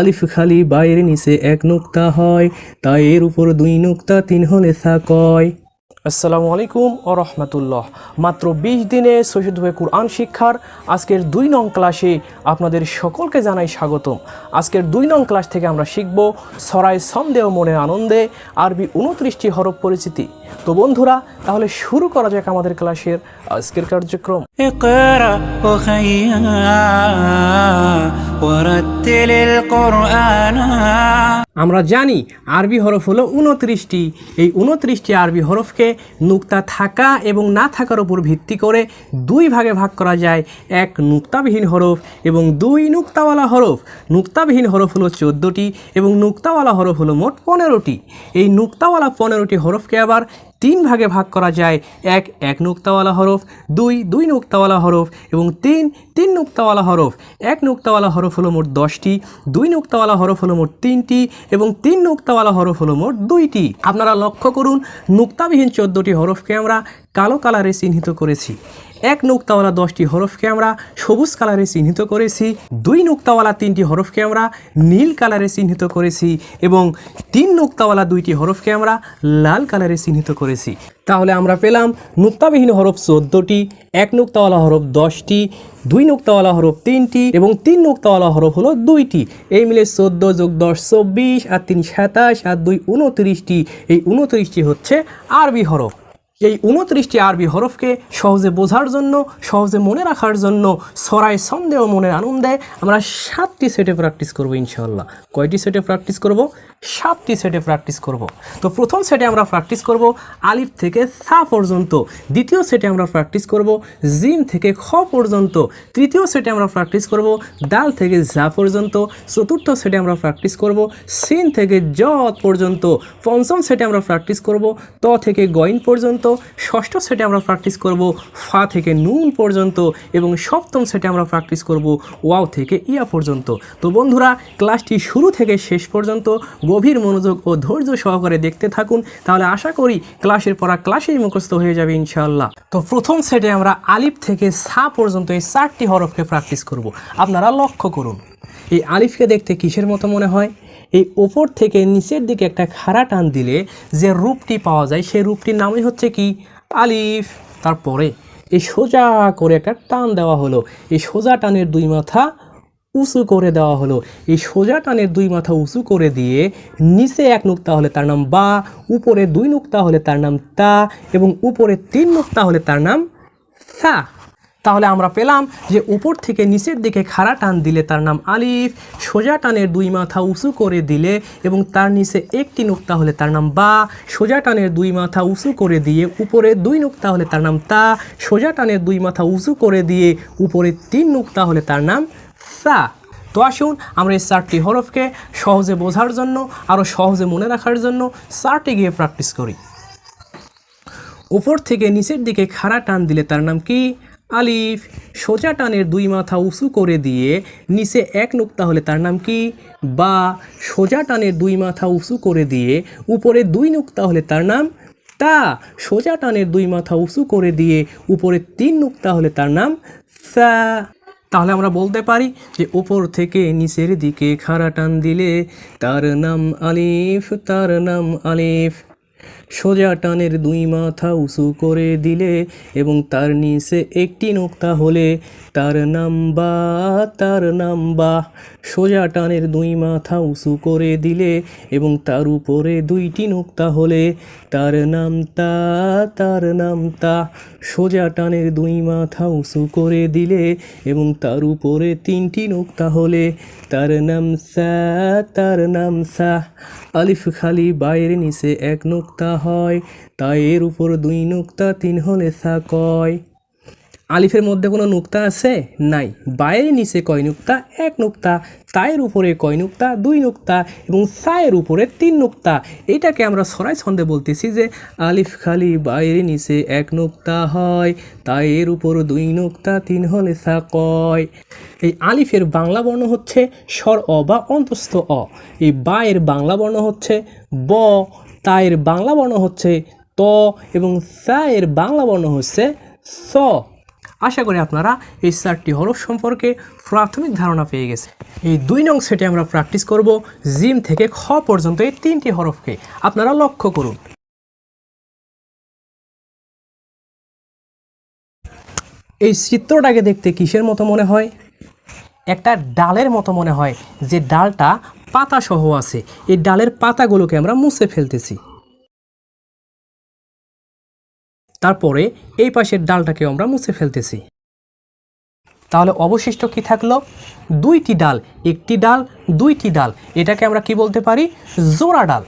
আলিফ খালি বাইরে নিচে এক নোক্তা হয় তাই এর উপর দুই নোক্তা, তিন হলে থা কয় আসসালামু আলাইকুম ও রহমতুল্লাহ। মাত্র বিশ দিনে সৈয়দ হয়ে কোরআন শিক্ষার আজকের দুই নং ক্লাসে আপনাদের সকলকে জানাই স্বাগতম। আজকের দুই নং ক্লাস থেকে আমরা শিখব সরাই সন্দেহ মনে আনন্দে আরবি উনত্রিশটি হরফ পরিচিতি। তো বন্ধুরা তাহলে শুরু করা যাক আমাদের ক্লাসের আজকের কার্যক্রম। আমরা জানি আরবি হরফ হলো উনত্রিশটি এই উনত্রিশটি আরবি হরফকে নুক্তা থাকা এবং না থাকার উপর ভিত্তি করে দুই ভাগে ভাগ করা যায়। এক নুক্তাবিহীন হরফ এবং দুই নুক্তাওয়ালা হরফ। নুক্তাবিহীন হরফ হলো চোদ্দোটি এবং নুক্তাওয়ালা হরফ হলো মোট পনেরোটি। এই নুক্তাওয়ালা পনেরোটি হরফকে আবার তিন ভাগে ভাগ করা যায়। এক এক নুক্তাওয়ালা হরফ, দুই দুই নুক্তাওয়ালা হরফ এবং তিন তিন নুক্তাওয়ালা হরফ। এক নুক্তাওয়ালা হরফ হলো মোট দশটি, দুই নুক্তাওয়ালা হরফ হলো মোট তিনটি এবং তিন নুক্তাওয়ালা হরফ হলো মোট দুইটি। আপনারা লক্ষ্য করুন, নুক্তাবিহীন চোদ্দোটি হরফকে আমরা কালো কালারে চিহ্নিত করেছি। এক নুক্তাওয়ালা দশটি হরফকে আমরা সবুজ কালারে চিহ্নিত করেছি, দুই নুক্তাওয়ালা তিনটি হরফকে আমরা নীল কালারে চিহ্নিত করেছি এবং তিন নুক্তাওয়ালা দুইটি হরফকে আমরা লাল কালারে চিহ্নিত করেছি। তাহলে আমরা পেলাম নুক্তাবিহীন হরফ চোদ্দোটি, এক নুক্তাওয়ালা হরফ দশটি, দুই নুক্তাওয়ালা হরফ তিনটি এবং তিন নুক্তাওয়ালা হরফ হলো দুইটি। এই মিলে চোদ্দ যোগ দশ চব্বিশ, আর তিন সাতাশ, আর দুই উনত্রিশটি। এই উনত্রিশটি হচ্ছে আরবি হরফ। এই উনত্রিশটি আরবি হরফকে সহজে বোঝার জন্য, সহজে মনে রাখার জন্য সরাই সন্দেহ মনের আনন্দে আমরা সাতটি সেটে প্র্যাকটিস করব ইনশাল্লাহ কয়টি সেটে প্র্যাকটিস করব? সাতটি সেটে প্র্যাকটিস করব। তো প্রথম সেটে আমরা প্র্যাকটিস করব আলিফ থেকে সা পর্যন্ত। দ্বিতীয় সেটে আমরা প্র্যাকটিস করব জিম থেকে খ পর্যন্ত। তৃতীয় সেটে আমরা প্র্যাকটিস করব দাল থেকে ঝা পর্যন্ত। চতুর্থ সেটে আমরা প্র্যাকটিস করব সিন থেকে জ পর্যন্ত। পঞ্চম সেটে আমরা প্র্যাকটিস করব ত থেকে গইন পর্যন্ত। ষষ্ঠ সেটে আমরা প্র্যাকটিস করব ফা থেকে নুন পর্যন্ত। এবং সপ্তম সেটে আমরা প্র্যাকটিস করব ওয়াও থেকে ইয়া পর্যন্ত। তো বন্ধুরা, ক্লাসটি শুরু থেকে শেষ পর্যন্ত। গভীর মনোযোগ ও ধৈর্য সহকারে দেখতে থাকুন, তাহলে আশা করি ক্লাসের পড়া ক্লাসেই মুখস্থ হয়ে যাবে ইনশাআল্লাহ। তো প্রথম সেটে আমরা আলিফ থেকে সা পর্যন্ত এই চারটি হরফকে প্র্যাকটিস করব। আপনারা লক্ষ্য করুন, এই আলিফকে দেখতে কিসের মতো মনে হয়? এই ওপর থেকে নিচের দিকে একটা খাড়া টান দিলে যে রূপটি পাওয়া যায়, সেই রূপটির নামই হচ্ছে কি? আলিফ। তারপরে এই সোজা করে একটা টান দেওয়া হলো। এই সোজা টানের দুই মাথা উঁচু করে দেওয়া হলো। এই সোজা টানের দুই মাথা উঁচু করে দিয়ে নিচে এক নুক্তা হলে তার নাম বা, উপরে দুই নুক্তা হলে তার নাম তা এবং উপরে তিন নুক্তা হলে তার নাম সা তাহলে আমরা পেলাম যে উপর থেকে নিচের দিকে খাড়া টান দিলে তার নাম আলিফ, সোজা টানের দুই মাথা উঁচু করে দিলে এবং তার নিচে একটি নুক্তা হলে তার নাম বা, সোজা টানের দুই মাথা উঁচু করে দিয়ে উপরে দুই নুক্তা হলে তার নাম তা, সোজা টানের দুই মাথা উঁচু করে দিয়ে উপরে তিন নুক্তা হলে তার নাম সা তো আসুন আমরা এই চারটি হরফকে সহজে বোঝার জন্য আরও সহজে মনে রাখার জন্য চারটি গিয়ে প্র্যাকটিস করি। উপর থেকে নিচের দিকে খাড়া টান দিলে তার নাম কি? আলিফ। সোজা টানের দুই মাথা উঁচু করে দিয়ে নিচে এক নুক্তা হলে তার নাম কি? বা। সোজা টানের দুই মাথা উঁচু করে দিয়ে উপরে দুই নুক্তা হলে তার নাম তা। সোজা টানের দুই মাথা উঁচু করে দিয়ে উপরে তিন নুক্তা হলে তার নাম সা তাহলে আমরা বলতে পারি যে ওপর থেকে নিচের দিকে খাড়া টান দিলে তার নাম আলিফ, তার নাম আলিফ। সোজা টানের দুই মাথা উঁচু করে দিলে এবং তার নিচে একটি নোক্তা হলে তার নাম বা তার নাম বা সোজা টানের দুই মাথা উঁচু করে দিলে এবং তার উপরে দুইটি নোক্তা হলে তার নাম তা তার নাম তা সোজা টানের দুই মাথা উঁচু করে দিলে এবং তার উপরে তিনটি নোক্তা হলে তার নাম সা তার নাম সা আলিফ খালি বাইরে নিচে এক নোক্তা হয়, তাই এর উপর দুই নোক্তা তিন হলে সা কয়। আলিফের মধ্যে কোনো নুক্তা আছে? নাই। বাইরে নিচে কয় নুক্তা? এক নুক্তা। তায়ের উপরে কয় নুক্তা? দুই নুক্তা। এবং সায়ের উপরে তিন নুক্তা। এটাকে আমরা সরাই ছন্দে বলতেছি যে আলিফ খালি বাইরে নিচে এক নুক্তা হয় তায়ের উপর দুই নুক্তা তিন হলে সা কয়। এই আলিফের বাংলা বর্ণ হচ্ছে স্বর অ বা অন্তস্থ অ। এই বায়ের বাংলা বর্ণ হচ্ছে ব। তায়ের বাংলা বর্ণ হচ্ছে ত এবং সা এর বাংলা বর্ণ হচ্ছে স। আশা করি আপনারা এই চারটি হরফ সম্পর্কে প্রাথমিক ধারণা পেয়ে গেছে। এই দুই নং সেটে আমরা প্র্যাকটিস করব জিম থেকে খ পর্যন্ত এই তিনটি হরফকে। আপনারা লক্ষ্য করুন। এই চিত্রটাকে দেখতে কিসের মতো মনে হয়? একটা ডালের মতো মনে হয়। যে ডালটা পাতা সহ আছে। এই ডালের পাতাগুলোকে আমরা মুছে ফেলতেছি। তারপরে এই পাশের ডালটাকে আমরা মুছে ফেলতেছি। তাহলে অবশিষ্ট কি থাকল? দুইটি ডাল, একটি ডাল, দুইটি ডাল। এটাকে আমরা কি বলতে পারি? জোড়া ডাল।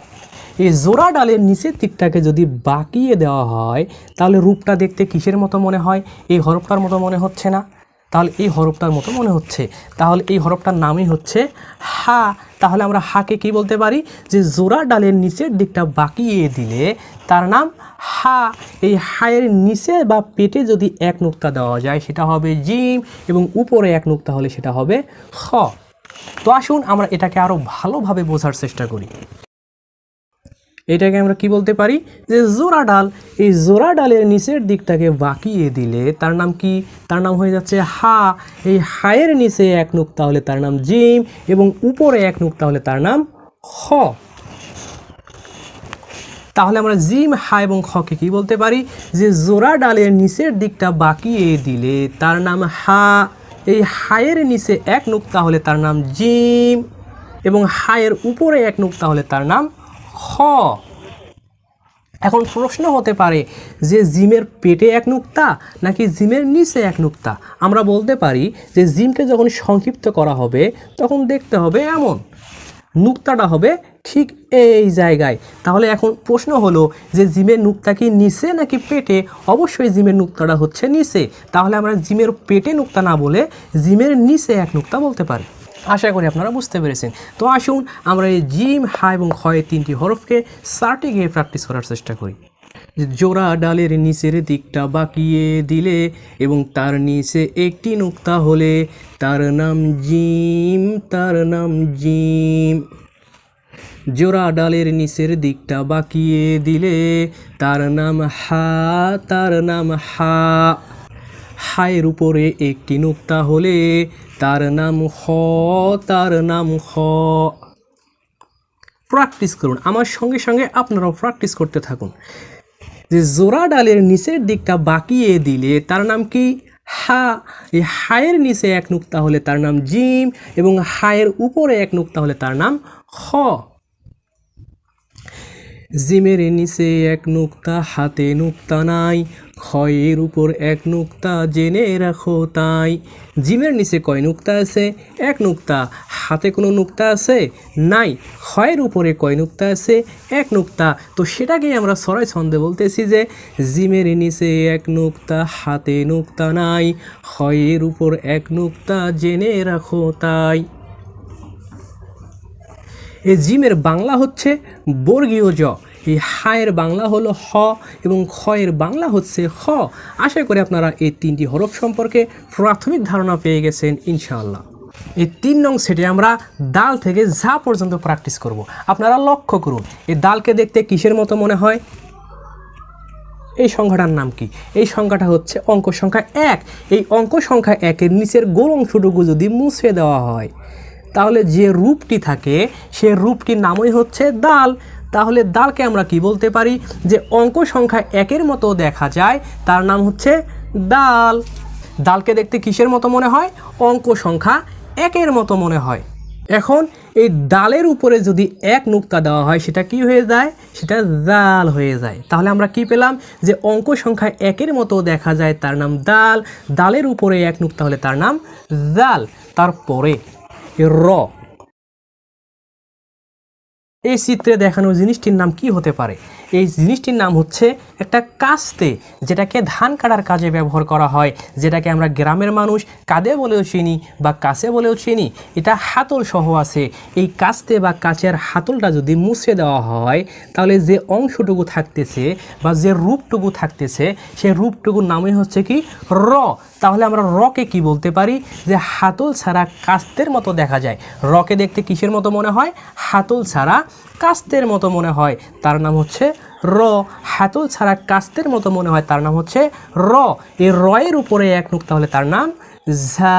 এই জোড়া ডালের নিচের দিকটাকে যদি বাঁকিয়ে দেওয়া হয়, তাহলে রূপটা দেখতে কিসের মতো মনে হয়? এই হরফটার মতো মনে হচ্ছে না। তাহলে এই হরফটার মতো মনে হচ্ছে। তাহলে এই হরফটার নামই হচ্ছে হা। তাহলে আমরা হাকে কি বলতে পারি? যে জোড়া ডালের নিচের দিকটা বাঁকিয়ে দিলে তার নাম হা। এই হায়ের নিচে বা পেটে যদি এক নুক্তা দেওয়া যায়, সেটা হবে জিম এবং উপরে এক নুক্তা হলে সেটা হবে খ। তো আসুন আমরা এটাকে আরও ভালোভাবে বোঝার চেষ্টা করি। এটাকে আমরা কি বলতে পারি? যে জোড়া ডাল। এই জোড়া ডালের নিচের দিকটাকে বাঁকিয়ে দিলে তার নাম কি? তার নাম হয়ে যাচ্ছে হা। এই হায়ের নিচে এক নুক্তা হলে তার নাম জিম। এবং উপরে এক নুক্তা হলে তার নাম খ। তাহলে আমরা জিম, হা এবং খকে কি বলতে পারি? যে জোড়া ডালের নিচের দিকটা বাঁকিয়ে দিলে তার নাম হা। এই হায়ের নিচে এক নুক্তা হলে তার নাম জিম। এবং হায়ের উপরে এক নুক্তা হলে তার নাম খ এখন প্রশ্ন হতে পারে যে জিমের পেটে এক নুক্তা নাকি জিমের নিচে এক নুক্তা? আমরা বলতে পারি যে জিমকে যখন সংক্ষিপ্ত করা হবে, তখন দেখতে হবে এমন। নুক্তাটা হবে ঠিক এই জায়গায়। তাহলে এখন প্রশ্ন হলো যে জিমের নুক্তা কি নিচে নাকি পেটে? অবশ্যই জিমের নুক্তাটা হচ্ছে নিচে। তাহলে আমরা জিমের পেটে নুক্তা না বলে জিমের নিচে এক নুক্তা বলতে পারি। আশা করি আপনারা বুঝতে পেরেছেন। তো আসুন, আমরা এই জিম, হা এবং ক্ষয়ের তিনটি হরফকে সার্টে গিয়ে প্র্যাকটিস করার চেষ্টা করি। জোড়া ডালের নিচের দিকটা বাঁকিয়ে দিলে এবং তার নিচে একটি নুক্তা হলে তার নাম জিম, তার নাম জিম। জোড়া ডালের নিচের দিকটা বাঁকিয়ে দিলে তার নাম হা, তার নাম হা। হায়ের উপরে একটি নুক্তা হলে তার নাম খ তার নাম খ প্র্যাকটিস করুন। আমার সঙ্গে সঙ্গে আপনারাও প্র্যাকটিস করতে থাকুন। যে জোড়া ডালের নিচের দিকটা বাঁকিয়ে দিলে তার নাম কি? হা। এই হায়ের নিচে এক নুক্তা হলে তার নাম জিম এবং হায়ের উপরে এক নুক্তা হলে তার নাম খ জিমের নিচে এক নুক্তা হাতে নুক্তা নাই। ক্ষয়ের উপর এক নুক্তা জেনে রাখো তাই। জিমের নিচে কয় নুক্তা আছে? এক নুক্তা। হাতে কোনো নুক্তা আছে? নাই। ক্ষয়ের উপরে কয় নুক্তা আছে? এক নুক্তা। তো সেটাকেই আমরা সরাই ছন্দে বলতেছি যে, জিমের নিচে এক নুক্তা, হাতে নুক্তা নাই। ক্ষয়ের উপর এক নুক্তা জেনে রাখো তাই। এ জিমের বাংলা হচ্ছে বর্গীয় জ। এই হায়ের বাংলা হলো হ এবং খয়ের বাংলা হচ্ছে খ। আশা করি আপনারা এই তিনটি হরফ সম্পর্কে প্রাথমিক ধারণা পেয়ে গেছেন ইনশাআল্লাহ। এই তিন নং সেটে আমরা দাল থেকে ঝা পর্যন্ত প্র্যাকটিস করব। আপনারা লক্ষ্য করুন, এই দালকে দেখতে কিসের মতো মনে হয়? এই সংখ্যাটার নাম কি? এই সংখ্যাটা হচ্ছে অঙ্ক সংখ্যা এক। এই অঙ্ক সংখ্যা একের নিচের গোল অংশটুকু যদি মুছে দেওয়া হয়, তাহলে যে রূপটি থাকে, সে রূপটির নামই হচ্ছে দাল। তাহলে দালকে আমরা কি বলতে পারি? যে অঙ্ক সংখ্যা একের মতো দেখা যায়, তার নাম হচ্ছে দাল দালকে দেখতে কিসের মতো মনে হয়? অঙ্ক সংখ্যা একের মতো মনে হয়। এখন এই ডালের উপরে যদি এক নুক্তা দেওয়া হয়, সেটা কি হয়ে যায়? সেটা জাল হয়ে যায়। তাহলে আমরা কি পেলাম? যে অঙ্ক সংখ্যা একের মতো দেখা যায়, তার নাম দাল ডালের উপরে এক নুক্তা হলে তার নাম জাল তারপরে র এই চিত্রে দেখানো জিনিসটির নাম কি হতে পারে? এই জিনিসটির নাম হচ্ছে একটা কাস্তে, যেটাকে ধান কাটার কাজে ব্যবহার করা হয়, যেটাকে আমরা গ্রামের মানুষ কাঁদে বলেও চিনি বা কাছে বলেও চিনি। এটা হাতল সহ আছে। এই কাস্তে বা কাছের হাতলটা যদি মুছে দেওয়া হয়, তাহলে যে অংশটুকু থাকতেছে বা যে রূপটুকু থাকতেছে, সেই রূপটুকুর নামই হচ্ছে কি? র। তাহলে আমরা রকে কি বলতে পারি? যে হাতল ছাড়া কাস্তের মতো দেখা যায়। রকে দেখতে কিসের মতো মনে হয়? হাতল ছাড়া কাস্তের মতো মনে হয়। তার নাম হচ্ছে র। হাতল ছাড়া কাস্তের মতো মনে হয় তার নাম হচ্ছে র। এই রয়ের উপরে এক নুক্তা হলে তার নাম ঝা।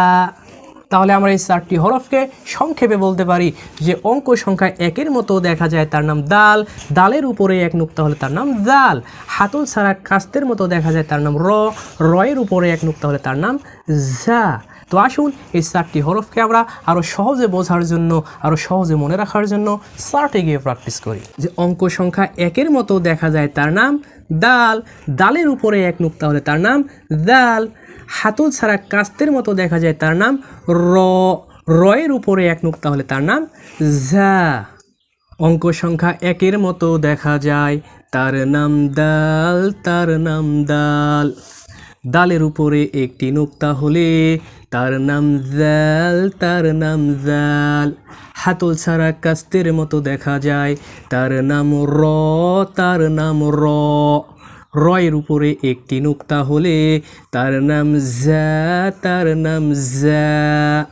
তাহলে আমরা এই চারটি হরফকে সংক্ষেপে বলতে পারি যে অঙ্ক সংখ্যা একের মতো দেখা যায় তার নাম দাল, দালের উপরে এক নুক্তা হলে তার নাম দাল হাতল ছাড়া কাস্তের মতো দেখা যায় তার নাম র। রয়ের উপরে এক নুক্তা হলে তার নাম ঝা। তো আসুন এই চারটি হরফকে আমরা আরও সহজে বোঝার জন্য আরও সহজে মনে রাখার জন্য চার্টে গিয়ে প্র্যাকটিস করি। যে অঙ্ক সংখ্যা একের মতো দেখা যায় তার নাম দাল, দালের উপরে এক নুক্তা হলে তার নাম দাল, হাতল ছাড়া কাস্তের মতো দেখা যায় তার নাম র, রয়ের উপরে এক নুক্তা হলে তার নাম ঝা। অঙ্ক সংখ্যা একের মতো দেখা যায়, তার নাম দাল, তার নাম দাল। দালের উপরে একটি নুক্তা হলে তার নাম জাল, তার নাম জাল। হাতল ছাড়া কাস্তের মতো দেখা যায়। তার নাম র, তার নাম র। রয়ের উপরে একটি নুক্তা হলে তার নাম জা, তার নাম জা।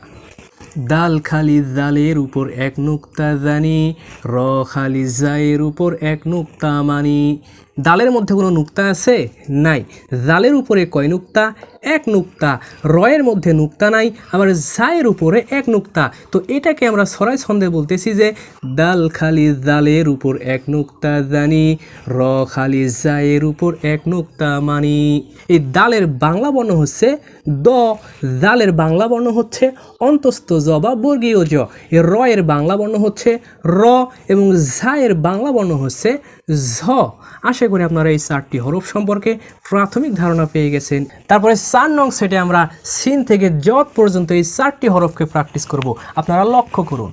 দাল খালি জালের উপর এক নুক্তা জানি, র খালি জায়ের উপর এক নুক্তা মানি। দালের মধ্যে কোনো নুক্তা আছে? নাই। জালের উপরে কয় নুক্তা? এক নুক্তা। রয়ের মধ্যে নুক্তা নাই, আবার জায়ের উপরে এক নুক্তা। তো এটাকে আমরা সরাই ছন্দে বলতেছি যে, দাল খালি জালের উপর এক নুক্তা জানি, র খালি জায়ের উপর এক নুক্তা মানি। এই দালের বাংলা বর্ণ হচ্ছে দ, জালের বাংলা বর্ণ হচ্ছে অন্তস্থ জ বা বর্গীয় জ। এর বাংলা বর্ণ হচ্ছে র এবং ঝা এর বাংলা বর্ণ হচ্ছে ঝ। আশা করি আপনারা এই চারটি হরফ সম্পর্কে প্রাথমিক ধারণা পেয়ে গেছেন। তারপরে চার নং সেটে আমরা সিন থেকে জত পর্যন্ত এই চারটি হরফকে প্র্যাকটিস করব। আপনারা লক্ষ্য করুন।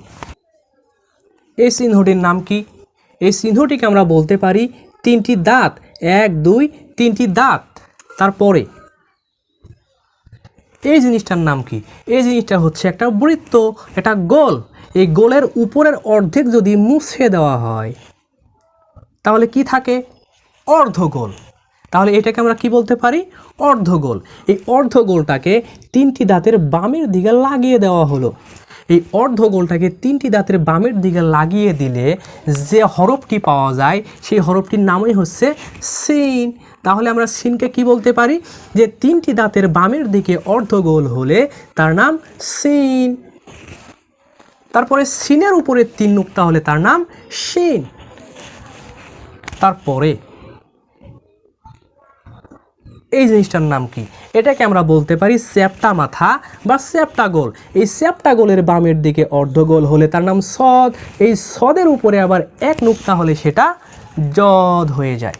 এই চিহ্নটির নাম কি? এই চিহ্নটিকে আমরা বলতে পারি তিনটি দাঁত, এক, দুই, তিনটি দাঁত। তারপরে, এই জিনিসটার নাম কি? এই জিনিসটা হচ্ছে একটা বৃত্ত, একটা গোল। এই গোলের উপরের অর্ধেক যদি মুছে দেওয়া হয়, তাহলে কি থাকে? অর্ধগোল। তাহলে এটাকে আমরা কি বলতে পারি? অর্ধগোল। এই অর্ধগোলটাকে তিনটি দাঁতের বামের দিকে লাগিয়ে দেওয়া হলো। এই অর্ধগোলটাকে তিনটি দাঁতের বামের দিকে লাগিয়ে দিলে যে হরফটি পাওয়া যায়, সেই হরফটির নামই হচ্ছে সিন। তাহলে আমরা সিনকে কি বলতে পারি? যে তিনটি দাঁতের বামের দিকে অর্ধগোল হলে তার নাম সিন। তারপরে সিনের উপরে তিন নুক্তা হলে তার নাম সিন। তারপরে এই জিনিসটার নাম কি? এটাকে আমরা বলতে পারি স্যাপটা মাথা বা স্যাপটা গোল এই স্যাপটা গোলের বামের দিকে অর্ধগোল হলে তার নাম সদ। এই সদের উপরে আবার এক নুক্তা হলে সেটা জদ হয়ে যায়।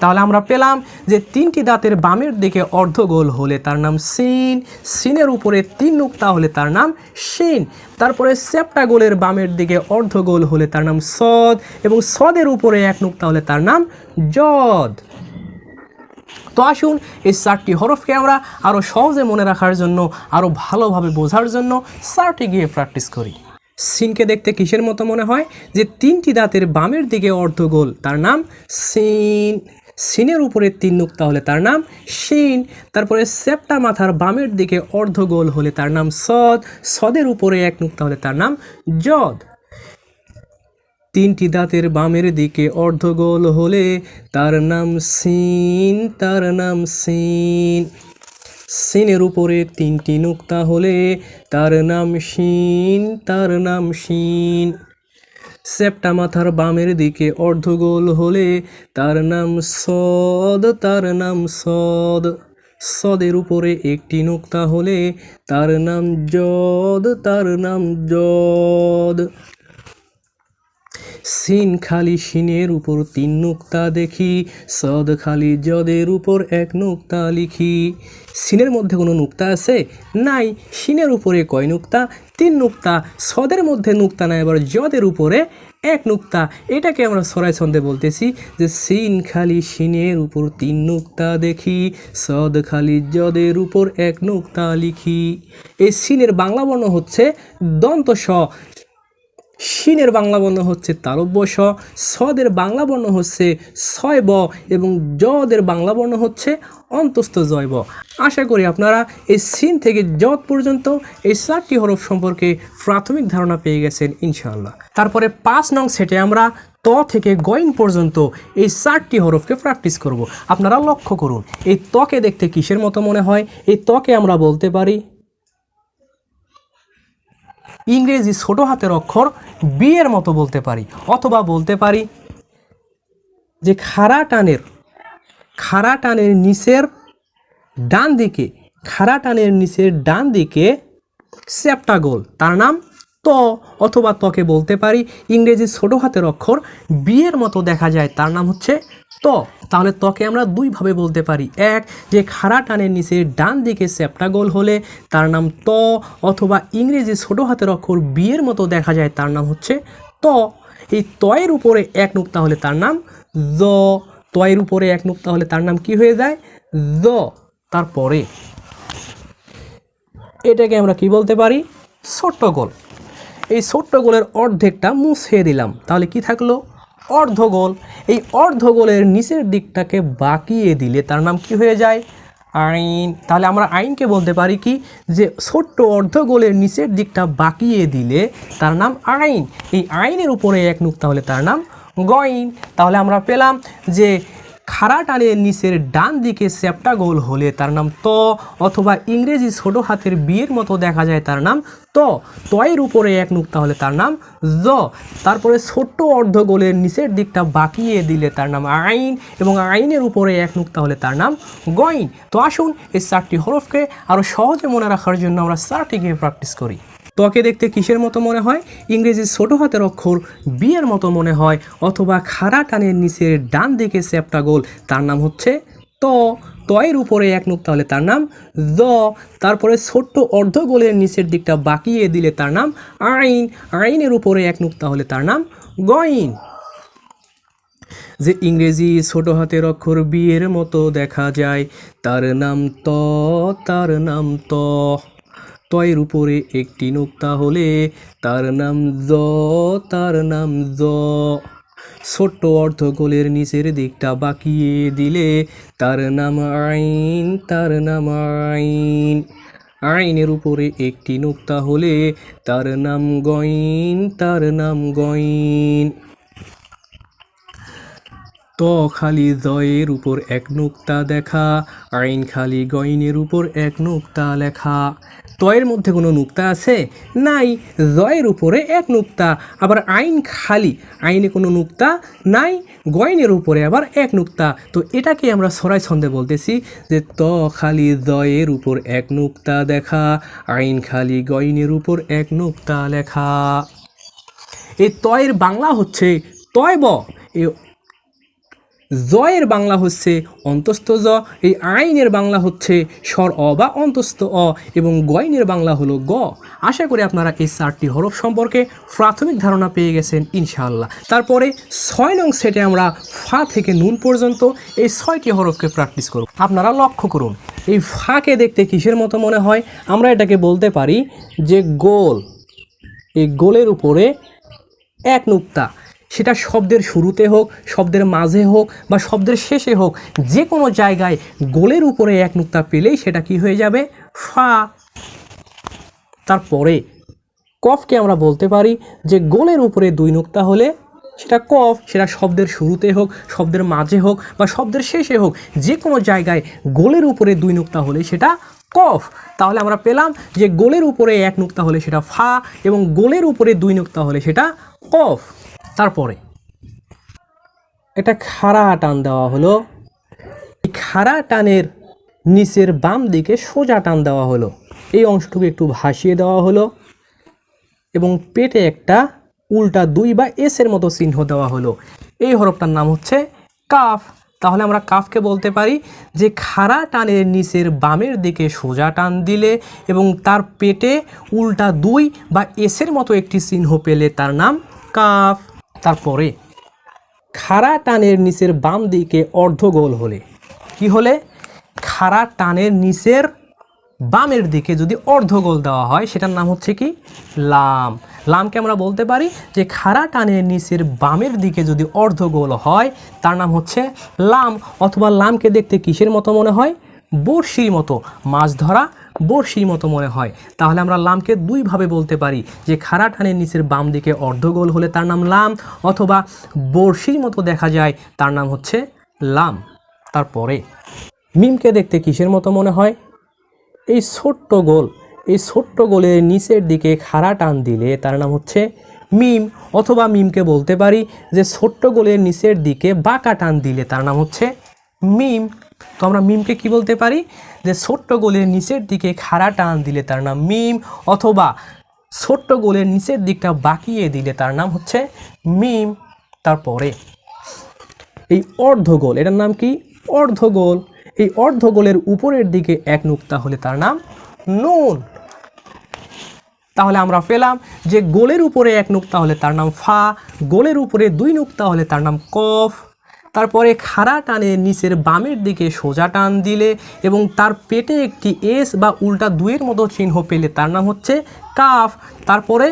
তাহলে আমরা পেলাম যে তিনটি দাঁতের বামের দিকে অর্ধগোল হলে তার নাম সিন। সিনের উপরে তিন নুক্তা হলে তার নাম সিন তারপরে সেপ্টা গোলের বামের দিকে অর্ধগোল হলে তার নাম সদ এবং সদের উপরে এক নুক্তা হলে তার নাম জদ তো আসুন এই চারটি হরফকে আমরা আরও সহজে মনে রাখার জন্য আরও ভালোভাবে বোঝার জন্য চারটি গিয়ে প্র্যাকটিস করি। সিনকে দেখতে কিসের মতো মনে হয়? যে তিনটি দাঁতের বামের দিকে অর্ধগোল, তার নাম সিন। সিনের উপরে তিন নুক্তা হলে তার নাম শিন তারপরে সেপ্টা মাথার বামের দিকে অর্ধগোল হলে তার নাম সদ। সদের উপরে এক নুক্তা হলে তার নাম জদ। তিনটি দাঁতের বামের দিকে অর্ধগোল হলে তার নাম সিন, তার নাম সিন। সিনের উপরে তিনটি নুক্তা হলে তার নাম শিন, তার নাম শিন। সেপ্টা মাথার বামের দিকে অর্ধগোল হলে তার নাম সদ, তার নাম সদ। সদের উপরে একটি নুক্তা হলে তার নাম জদ, তার নাম জদ। সিন খালি সিনের উপর তিন নুক্তা দেখি, সদ খালি জদের উপর এক নুক্তা লিখি। সিনের মধ্যে কোনো নুক্তা আছে? নাই। সিনের উপরে কয় নুক্তা? তিন নুক্তা। সদের মধ্যে নুক্তা নাই, আবার জদের উপরে এক নুক্তা। এটাকে আমরা সরাই ছন্দে বলতেছি যে সিন খালি সিনের উপর তিন নুক্তা দেখি, সদ খালি জদের উপর এক নুক্তা লিখি। এই সিনের বাংলা বর্ণ হচ্ছে দন্ত স শিনের বাংলা বর্ণ হচ্ছে তালব্য স, সদের বাংলা বর্ণ হচ্ছে ছয় ব এবং জদের বাংলা বর্ণ হচ্ছে অন্তস্থ জয় ব। আশা করি আপনারা এই সিন থেকে জদ পর্যন্ত এই চারটি হরফ সম্পর্কে প্রাথমিক ধারণা পেয়ে গেছেন, ইনশাআল্লাহ। তারপরে পাঁচ নং সেটে আমরা ত থেকে গইন পর্যন্ত এই চারটি হরফকে প্র্যাকটিস করব। আপনারা লক্ষ্য করুন, এই ত্বকে দেখতে কিসের মতো মনে হয়? এই ত্বকে আমরা বলতে পারি? ইংরেজি ছোট হাতের অক্ষর বি এর মতো বলতে পারি, অথবা বলতে পারি যে খাড়া টানের খাড়া টানের নিচের ডান দিকে, খাড়া টানের নিচের ডান দিকে চ্যাপটা গোল তার নাম অথবা তকে বলতে পারি। ইংরেজি ছোট হাতের অক্ষর বিয়ের মতো দেখা যায়, তার নাম হচ্ছে ত। তাহলে ত্বকে আমরা দুইভাবে বলতে পারি। এক, যে খাড়া টানের নিচে ডান দিকে চ্যাপটা গোল হলে তার নাম ত, অথবা ইংরেজি ছোট হাতের অক্ষর বিয়ের মতো দেখা যায়, তার নাম হচ্ছে ত। এই তয়ের উপরে এক নুক্তা হলে তার নাম জ তয়ের উপরে এক নুক্তা হলে তার নাম কি হয়ে যায়? জ তারপরে এটাকে আমরা কি বলতে পারি? ছোট্ট গোল। এই ছোট্ট গোলের অর্ধেকটা মুছিয়ে দিলাম। তাহলে কি থাকল? অর্ধ গোল। এই অর্ধ গোলের নিচের দিকটাকে বাকিয়ে দিলে তার নাম কি হয়ে যায়? আইন। তাহলে আমরা আইনকে বলতে পারি কি? যে ছোট্ট অর্ধ গোলের নিচের দিকটা বাকিয়ে দিলে তার নাম আইন। এই আইনের উপরে এক নুক্তা হলে তার নাম গইন। তাহলে আমরা পেলাম যে খাড়া টানের নিচের ডান দিকে চ্যাপটা গোল হলে তার নাম ত, অথবা ইংরেজি ছোট হাতের বিয়ের মতো দেখা যায় তার নাম ত। তয়ের উপরে এক নুক্তা হলে তার নাম জ তারপরে ছোট্ট অর্ধ গোলের নিচের দিকটা বাকিয়ে দিলে তার নাম আইন, এবং আইনের উপরে এক নুক্তা হলে তার নাম গইন। তো আসুন এই চারটি হরফকে আরও সহজে মনে রাখার জন্য আমরা চারটিকে প্র্যাকটিস করি। ত্বকে দেখতে কিসের মতো মনে হয়? ইংরেজি ছোট হাতের অক্ষর বিয়ের মতো মনে হয়, অথবা খাড়া টানের নিচের ডান দিকে চ্যাপটা গোল, তার নাম হচ্ছে ত। তয়ের উপরে এক নুক্তা হলে তার নাম জ তারপরে ছোট্ট অর্ধ গোলের নিচের দিকটা বাকিয়ে দিলে তার নাম আইন। আইনের উপরে এক নুক্তা হলে তার নাম গইন। যে ইংরেজি ছোট হাতের অক্ষর বিয়ের মতো দেখা যায়, তার নাম ত, তার নাম ত। তয়ের উপরে একটি নোক্তা হলে তার নাম জ, তার নাম জ। ছোট্ট অর্ধগোলের নিচের দিকটা বাকিয়ে দিলে তার নাম আইন, তার নাম আইন। আইনের উপরে একটি নোক্তা হলে তার নাম গইন, তার নাম গইন। ত খালি জয়ের উপর এক নোক্তা দেখা, আইন খালি গইনের উপর এক নোক্তা লেখা। তয়ের মধ্যে কোনো নুক্তা আছে? নাই। জয়ের উপরে এক নুক্তা, আবার আইন খালি। আইনে কোনো নুক্তা নাই, গয়নের উপরে আবার এক নুক্তা। তো এটাকে আমরা সরাই ছন্দে বলতেছি যে ত খালি জয়ের উপর এক নুক্তা দেখা, আইন খালি গয়নের উপর এক নুক্তা লেখা। এই তয়ের বাংলা হচ্ছে তয় ব জয়ের বাংলা হচ্ছে অন্তস্থ জ, এই আইনের বাংলা হচ্ছে স্বর অ বা অন্তস্থ অ, এবং গয়নের বাংলা হলো গ। আশা করি আপনারা এই চারটি হরফ সম্পর্কে প্রাথমিক ধারণা পেয়ে গেছেন ইনশাআল্লাহ। তারপরে ছয় নং সেটে আমরা ফা থেকে নুন পর্যন্ত এই ছয়টি হরফকে প্র্যাকটিস করব। আপনারা লক্ষ্য করুন, এই ফাকে দেখতে কিসের মতো মনে হয়? আমরা এটাকে বলতে পারি যে গোল, এই গোলের উপরে এক নুক্তা সেটা শব্দের শুরুতে হোক, শব্দের মাঝে হোক বা শব্দের শেষে হোক যে কোনো জায়গায় গোলের উপরে এক নুক্তা পেলেই সেটা কি হয়ে যাবে? ফা। তারপরে কফকে আমরা বলতে পারি যে গোলের উপরে দুই নুক্তা হলে সেটা কফ, সেটা শব্দের শুরুতে হোক, শব্দের মাঝে হোক বা শব্দের শেষে হোক যে কোনো জায়গায় গোলের উপরে দুই নুক্তা হলে সেটা কফ। তাহলে আমরা পেলাম যে গোলের উপরে এক নুক্তা হলে সেটা ফা এবং গোলের উপরে দুই নুক্তা হলে সেটা কফ। তারপরে এটা খাড়া টান দেওয়া হলো। খাড়া টানের নিচের বাম দিকে সোজা টান দেওয়া হলো। এই অংশটুকু একটু ভাসিয়ে দেওয়া হলো এবং পেটে একটা উল্টা দুই বা এসের মতো চিহ্ন দেওয়া হলো। এই হরফটার নাম হচ্ছে কাফ। তাহলে আমরা কাফকে বলতে পারি যে খাড়া টানের নিচের বামের দিকে সোজা টান দিলে এবং তার পেটে উল্টা দুই বা এসের মতো একটি চিহ্ন পেলে তার নাম কাফ। তারপরে খাড়া টানের নিচের বাম দিকে অর্ধগোল হলে কি হলে? খাড়া টানের নিচের বামের দিকে যদি অর্ধগোল দেওয়া হয়, সেটার নাম হচ্ছে কি? লাম। লামকে আমরা বলতে পারি যে খাড়া টানের নিচের বামের দিকে যদি অর্ধগোল হয়, তার নাম হচ্ছে লাম। অথবা লামকে দেখতে কিসের মতো মনে হয়? বড়শির মতো। মাছ ধরা বড়শির মতো মনে হয়। তাহলে আমরা লামকে দুইভাবে বলতে পারি যে খাড়া টানের নিচের বাম দিকে অর্ধগোল হলে তার নাম লাম অথবা বড়শির মতো দেখা যায় তার নাম হচ্ছে লাম। তারপরে, মিমকে দেখতে কিসের মতো মনে হয়? এই ছোট্ট গোল, এই ছোট্ট গোলের নিচের দিকে খাড়া টান দিলে তার নাম হচ্ছে মিম অথবা মিমকে বলতে পারি যে ছোট্ট গোলের নিচের দিকে বাঁকা টান দিলে তার নাম হচ্ছে মিম। তো আমরা মিমকে কি বলতে পারি? যে ছোট্ট গোলের নিচের দিকে খাড়া টান দিলে তার নাম মিম, অথবা ছোট্ট গোলের নিচের দিকটা বাঁকিয়ে দিলে তার নাম হচ্ছে মিম। তারপরে এই অর্ধগোল এটার নাম কি? অর্ধগোল এই অর্ধগোলের উপরের দিকে এক নুক্তা হলে তার নাম নুন। তাহলে আমরা পেলাম যে গোলের উপরে এক নুক্তা হলে তার নাম ফা, গোলের উপরে দুই নুক্তা হলে তার নাম কফ। তারপরে খাড়া টানে নিচের বামের দিকে সোজা টান দিলে এবং তার পেটে একটি এস বা উল্টা দুয়ের মতো চিহ্ন পেলে তার নাম হচ্ছে কাফ। তারপরে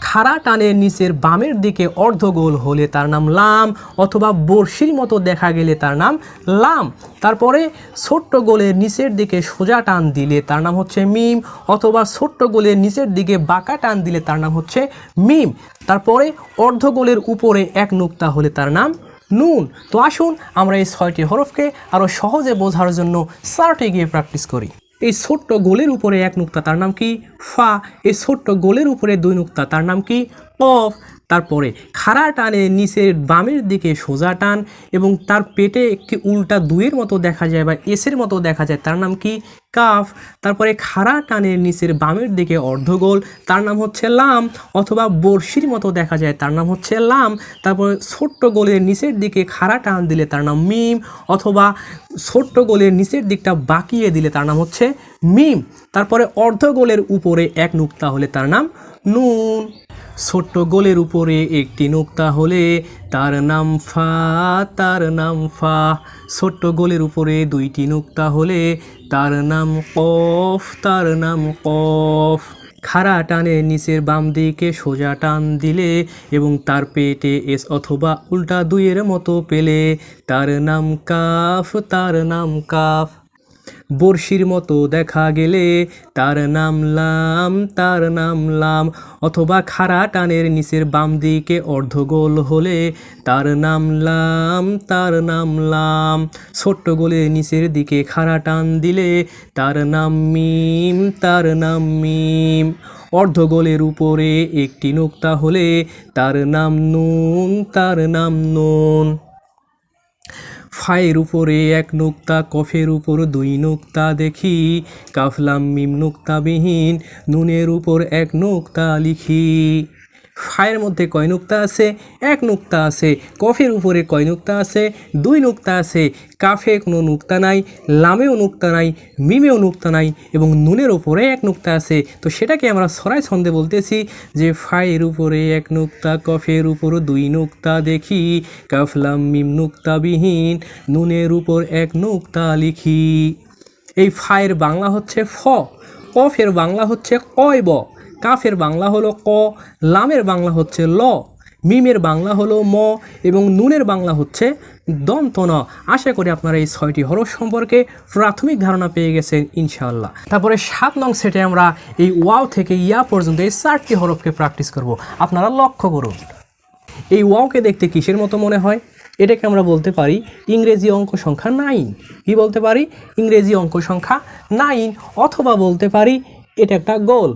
খাড়া টানের নিচের বামের দিকে অর্ধগোল হলে তার নাম লাম অথবা বড়শির মতো দেখা গেলে তার নাম লাম। তারপরে ছোট্ট গোলের নিচের দিকে সোজা টান দিলে তার নাম হচ্ছে মিম অথবা ছোট্ট গোলের নিচের দিকে বাঁকা টান দিলে তার নাম হচ্ছে মিম। তারপরে অর্ধগোলের উপরে এক নুক্তা হলে তার নাম নুন। তো আসুন আমরা এই ছয়টি হরফকে আরও সহজে বোঝার জন্য সার্টে গিয়ে প্র্যাকটিস করি। এই ছোট্ট গোলের উপরে এক নুক্তা, তার নাম কি? ফা। এই ছোট্ট গোলের উপরে দুই নুক্তা, তার নাম কি? কফ। তারপরে খাড়া টানে নিচের বামের দিকে সোজা টান এবং তার পেটে একটি উল্টা দুইয়ের মতো দেখা যায় বা এসের মতো দেখা যায়। তার নাম কি? কাফ। তারপরে খাড়া টানের নিচের বামের দিকে অর্ধগোল। তার নাম হচ্ছে লাম অথবা বড়শির মতো দেখা যায়। তার নাম হচ্ছে লাম। তারপরে ছোট্ট গোলের নিচের দিকে খাড়া টান দিলে তার নাম মিম অথবা ছোট্ট গোলের নিচের দিকটা বাঁকিয়ে দিলে তার নাম হচ্ছে মিম। তারপরে অর্ধগোলের উপরে এক নুক্তা হলে তার নাম নুন। ছোট্ট গোলের উপরে একটি নুক্তা হলে তার নাম ফা, তার নাম ফা। ছোট্ট গোলের উপরে দুইটি নুক্তা হলে তার নাম কফ, তার নাম কফ। খাড়া টানে নিচের বাম দিকে সোজা টান দিলে এবং তার পেটে এস অথবা উল্টা দুইয়ের মতো পেলে তার নাম কাফ, তার নাম কাফ। বর্ষির মতো দেখা গেলে, তার নাম লাম, তার নাম লাম। অথবা খাড়া টানের নিচের বাম দিকে অর্ধগোল হলে, তার নাম লাম, তার নাম লাম। ছোট্ট গোলের নিচের দিকে খাড়া টান দিলে, তার নাম মিম, তার নাম মিম। অর্ধগোলের উপরে একটি নোক্তা হলে, তার নাম নুন, তার নাম নুন। ফায়ের উপরে এক নোক্তা, কফের উপর দুই নোক্তা দেখি। কাফলাম মিম নুক্তাবিহীন, নুনের উপর এক নোক্তা লিখি। ফায়ের মধ্যে কয় নুক্তা আছে? এক নুক্তা আছে। কফের উপরে কয় নুক্তা আছে? দুই নুক্তা আছে। কাফে কোনো নুক্তা নাই, লামেও নুক্তা নাই, মিমেও নুক্তা নাই এবং নুনের উপরে এক নুক্তা আছে। তো সেটাকে আমরা সরাই ছন্দে বলতেছি যে, ফায়ের উপরে এক নুক্তা, কফের উপর দুই নুক্তা দেখি কাফলাম মিম নুক্তাবিহীন নুনের উপর এক নুক্তা লিখি। এই ফায়ের বাংলা হচ্ছে ফ, কফের বাংলা হচ্ছে কয় ব। কাফের বাংলা হলো ক, লামের বাংলা হচ্ছে ল, মিমের বাংলা হলো ম এবং নুনের বাংলা হচ্ছে দন্ত ন। আশা করি আপনারা এই ছয়টি হরফ সম্পর্কে প্রাথমিক ধারণা পেয়ে গেছেন ইনশাআল্লাহ। তারপরে সাত নং সেটে আমরা এই ওয়াও থেকে ইয়া পর্যন্ত এই চারটি হরফকে প্র্যাকটিস করব। আপনারা লক্ষ্য করুন। এই ওয়াওকে দেখতে কিসের মতো মনে হয়? এটাকে আমরা বলতে পারি ইংরেজি অঙ্ক সংখ্যা নাইন। কি বলতে পারি? ইংরেজি অঙ্ক সংখ্যা নাইন অথবা বলতে পারি এটা একটা গোল।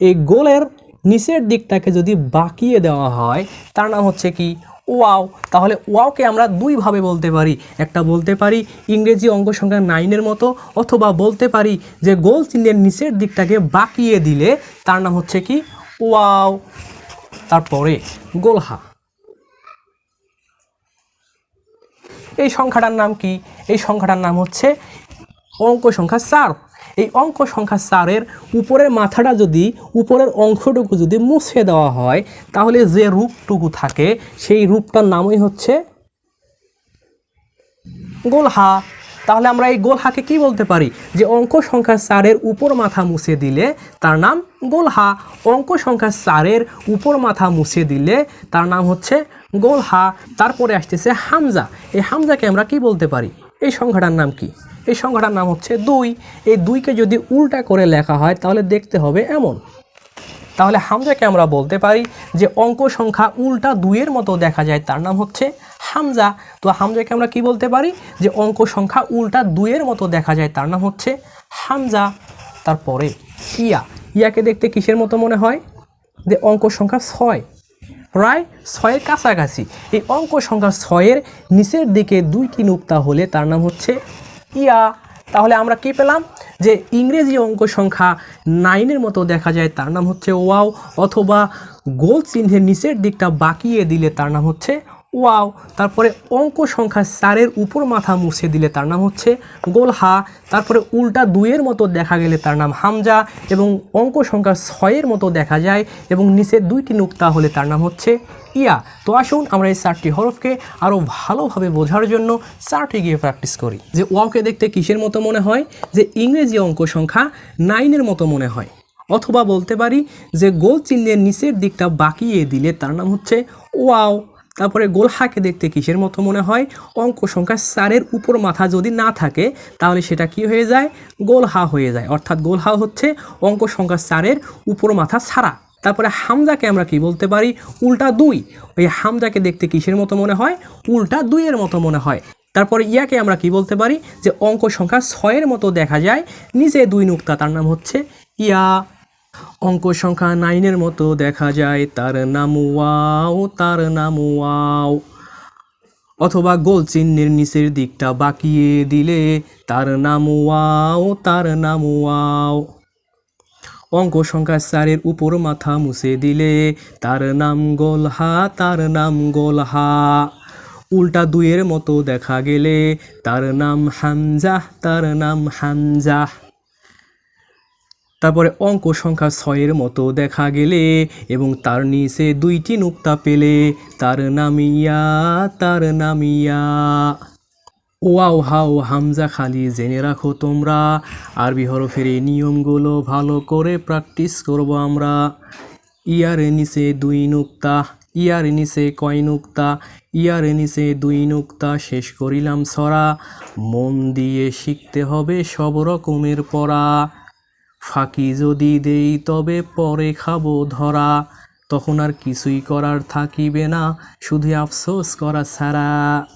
এই গোলের নিচের দিকটাকে যদি বাঁকিয়ে দেওয়া হয়, তার নাম হচ্ছে কি ওয়াও। তাহলে ওয়াওকে আমরা দুইভাবে বলতে পারি। একটা বলতে পারি ইংরেজি অঙ্ক সংখ্যা নাইনের মতো, অথবা বলতে পারি যে গোল চিহ্নের নিচের দিকটাকে বাঁকিয়ে দিলে, তার নাম হচ্ছে কি ওয়াও। তারপরে গোলহা এই সংখ্যাটার নাম কি? এই সংখ্যাটার নাম হচ্ছে অঙ্ক সংখ্যা চার। এই অঙ্ক সংখ্যা চারের উপরের মাথাটা যদি, উপরের অংশটুকু যদি মুছে দেওয়া হয়, তাহলে যে রূপটুকু থাকে, সেই রূপটার নামই হচ্ছে গোলহা। তাহলে আমরা এই গোলহাকে কি বলতে পারি? যে অঙ্ক সংখ্যা চারের উপর মাথা মুছে দিলে তার নাম গোলহা। অঙ্ক সংখ্যা চারের উপর মাথা মুছে দিলে তার নাম হচ্ছে গোলহা। তারপরে আসতেছে হামজা। এই হামজাকে আমরা কি বলতে পারি? এই সংখ্যাটার নাম কি? এই সংখ্যাটার নাম হচ্ছে দুই। এই দুইকে যদি উল্টা করে লেখা হয়, তাহলে দেখতে হবে এমন। তাহলে হামজাকে আমরা বলতে পারি যে অঙ্ক সংখ্যা উল্টা দুইয়ের মতো দেখা যায়, তার নাম হচ্ছে হামজা। তো হামজাকে আমরা কি বলতে পারি? যে অঙ্ক সংখ্যা উল্টা দুইয়ের মতো দেখা যায়, তার নাম হচ্ছে হামজা। তারপরে ইয়া। ইয়াকে দেখতে কিসের মতো মনে হয়? যে অঙ্ক সংখ্যা ছয়। প্রায় ছয়ের কাছাকাছি। এই অঙ্ক সংখ্যা ছয়ের নিচের দিকে দুইটি নুক্তা হলে তার নাম হচ্ছে ইয়া, তাহলে আমরা কি পেলাম? যে ইংরেজি অঙ্ক সংখ্যা নাইনের মতো দেখা যায়, তার নাম হচ্ছে ওয়াও, অথবা গোল চিহ্নের নিচের দিকটা বাকিয়ে দিলে তার নাম হচ্ছে ওয়াও তারপরে অঙ্ক সংখ্যা চারের উপর মাথা মুছে দিলে তার নাম হচ্ছে গোলহা তারপরে উল্টা দুইয়ের মতো দেখা গেলে তার নাম হামজা এবং অঙ্ক সংখ্যা ছয়ের মতো দেখা যায় এবং নিচে দুইটি নুক্তা হলে তার নাম হচ্ছে ইয়া। তো আসুন আমরা এই চারটি হরফকে আরও ভালোভাবে বোঝার জন্য চারটি গিয়ে প্র্যাকটিস করি। যে ওয়াওকে দেখতে কিসের মতো মনে হয়? যে ইংরেজি অঙ্ক সংখ্যা নাইনের মতো মনে হয়। অথবা বলতে পারি যে গোল চিহ্নের নিচের দিকটা বাকিয়ে দিলে তার নাম হচ্ছে ওয়াও। তারপরে গোল গোলহাকে দেখতে কিসের মতো মনে হয়? অঙ্ক সংখ্যা চারের উপর মাথা যদি না থাকে, তাহলে সেটা কি হয়ে যায়? গোলহা হয়ে যায়। অর্থাৎ গোলহা হচ্ছে অঙ্ক সংখ্যা চারের উপর মাথা ছাড়া। তারপরে হামজাকে আমরা কি বলতে পারি? উল্টা দুই। ওই হামজাকে দেখতে কিসের মতো মনে হয়? উল্টা দুইয়ের মতো মনে হয়। তারপরে ইয়াকে আমরা কি বলতে পারি? যে অঙ্ক সংখ্যা ছয়ের মতো দেখা যায়। নিচে দুই নুক্তা, তার নাম হচ্ছে ইয়া। অঙ্ক সংখ্যা নাইনের মতো দেখা যায়। তার নাম ওয়াও, তার নাম ওয়াও। অথবা গোল চিহ্নের নিচের দিকটা বাকিয়ে দিলে তার নাম ওয়াও, তার নাম ওয়াও। অঙ্ক সংখ্যা চারের উপর মাথা মুছে দিলে তার নাম গোলহা তার নাম গোলহা উল্টা দুইয়ের মতো দেখা গেলে তার নাম হামজাহ, তার নাম হামজাহ। তারপরে অঙ্ক সংখ্যা ছয়ের মতো দেখা গেলে এবং তার নিচে দুইটি নুক্তা পেলে তার নাম ইয়া তার নাম ইয়া ওয়াও হাও হামজা খালি, জেনে রাখো তোমরা, আরবি হরফের এই নিয়মগুলো ভালো করে প্র্যাকটিস করব আমরা। ইয়ার নিচে দুই নুক্তা, ইয়ার নিচে কয় নুক্তা, ইয়ার নিচে দুই নুক্তা, শেষ করিলাম সরা মন দিয়ে শিখতে হবে সব রকমের পড়া। ফাঁকি যদি দেই তবে পরে খাব ধরা। তখন আর কিছুই করার থাকিবে না, শুধু আফসোস করা ছাড়া।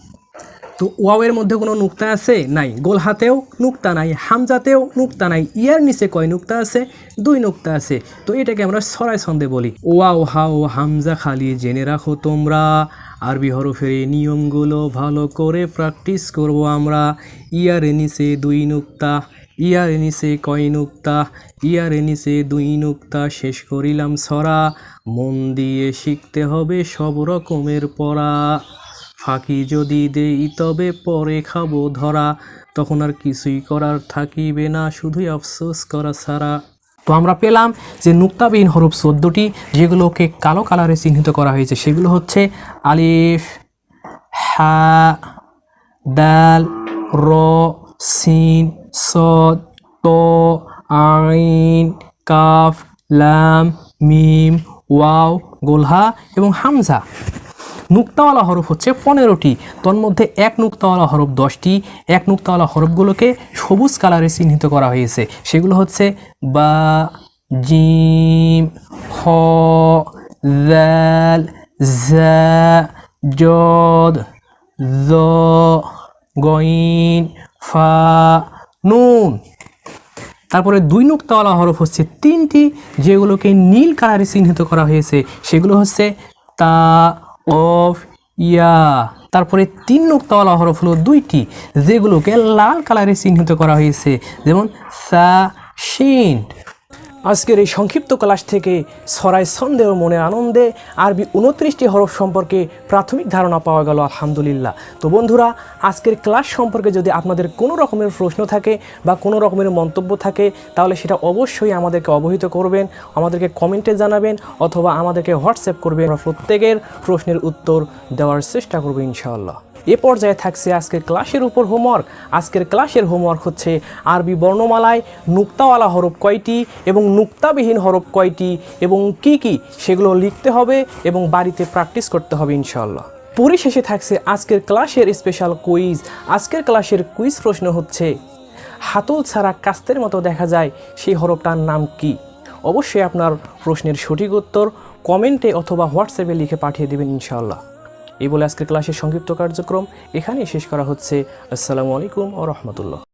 তো ওয়াওয়ের মধ্যে কোনো নুক্তা আছে? নাই। গোলহাতেও নুক্তা নাই হামজাতেও নুক্তা নাই। ইয়ার নিচে কয় নুক্তা আছে? দুই নুক্তা আছে। তো এটাকে আমরা সরাই ছন্দে বলি। ওয়াও, হাও, হামজা খালি জেনে রাখো তোমরা। আরবি হরফের এই নিয়মগুলো ভালো করে প্র্যাকটিস করব আমরা। ইয়ার নিচে দুই নুক্তা। ইয়ার নিচে কয় নুক্তা, ইয়ার এনিসে দুই নুক্তা, শেষ করিলাম সরা মন দিয়ে শিখতে হবে সব রকমের পড়া। ফাঁকি যদি দেই তবে পরে খাব ধরা। তখন আর কিছুই করার থাকিবে না, শুধুই আফসোস করা ছাড়া। তো আমরা পেলাম যে নুক্তাবিহীন হরফ চোদ্দোটি, যেগুলোকে কালো কালারে চিহ্নিত করা হয়েছে, সেগুলো হচ্ছে আলিফ, হা, দাল, র, সিন সদ ত আইন কাফ লাম মিম, ওয়াও, গোলহা এবং হামজা। নুক্তাওয়ালা হরফ হচ্ছে পনেরোটি। তন্মধ্যে এক নুক্তাওয়ালা হরফ দশটি। এক নুক্তাওয়ালা হরফগুলোকে সবুজ কালারে চিহ্নিত করা হয়েছে। সেগুলো হচ্ছে বা, জিম, হ দাল জা জদ জ গইন ফা নুন। তারপরে দুই নুক্তাওয়ালা হরফ হচ্ছে তিনটি, যেগুলোকে নীল কালারে চিহ্নিত করা হয়েছে। সেগুলো হচ্ছে তা, অফ, ইয়া। তারপরে তিন নুক্তাওয়ালা হরফ হলো দুইটি, যেগুলোকে লাল কালারে চিহ্নিত করা হয়েছে। যেমন সা, শিন। আজকের এই সংক্ষিপ্ত ক্লাস থেকে সরাই সন্দেহ, মনে আনন্দে আরবি উনত্রিশটি হরফ সম্পর্কে প্রাথমিক ধারণা পাওয়া গেল, আলহামদুলিল্লাহ। তো বন্ধুরা, আজকের ক্লাস সম্পর্কে যদি আপনাদের কোনো রকমের প্রশ্ন থাকে বা কোনো রকমের মন্তব্য থাকে, তাহলে সেটা অবশ্যই আমাদেরকে অবহিত করবেন, আমাদেরকে কমেন্টে জানাবেন অথবা আমাদেরকে হোয়াটসঅ্যাপ করবেন। আমরা প্রত্যেকের প্রশ্নের উত্তর দেওয়ার চেষ্টা করব ইনশাআল্লাহ। এ পর্যায়ে থাকছে আজকের ক্লাসের উপর হোমওয়ার্ক। আজকের ক্লাসের হোমওয়ার্ক হচ্ছে আরবি বর্ণমালায় নুক্তাওয়ালা হরফ কয়টি এবং নুক্তাবিহীন হরফ কয়টি এবং কি কি সেগুলো লিখতে হবে এবং বাড়িতে প্র্যাকটিস করতে হবে ইনশাল্লাহ পরিশেষে থাকছে আজকের ক্লাসের স্পেশাল কুইজ। আজকের ক্লাসের কুইজ প্রশ্ন হচ্ছে, হাতল ছাড়া কাস্তের মতো দেখা যায় সেই হরফটার নাম কি? অবশ্যই আপনার প্রশ্নের সঠিক উত্তর কমেন্টে অথবা হোয়াটসঅ্যাপে লিখে পাঠিয়ে দেবেন ইনশাআল্লাহ। এই বলে আজকের ক্লাসের সংক্ষিপ্ত কার্যক্রম এখানেই শেষ করা হচ্ছে। আসসালামু আলাইকুম ও রহমতুল্লাহ।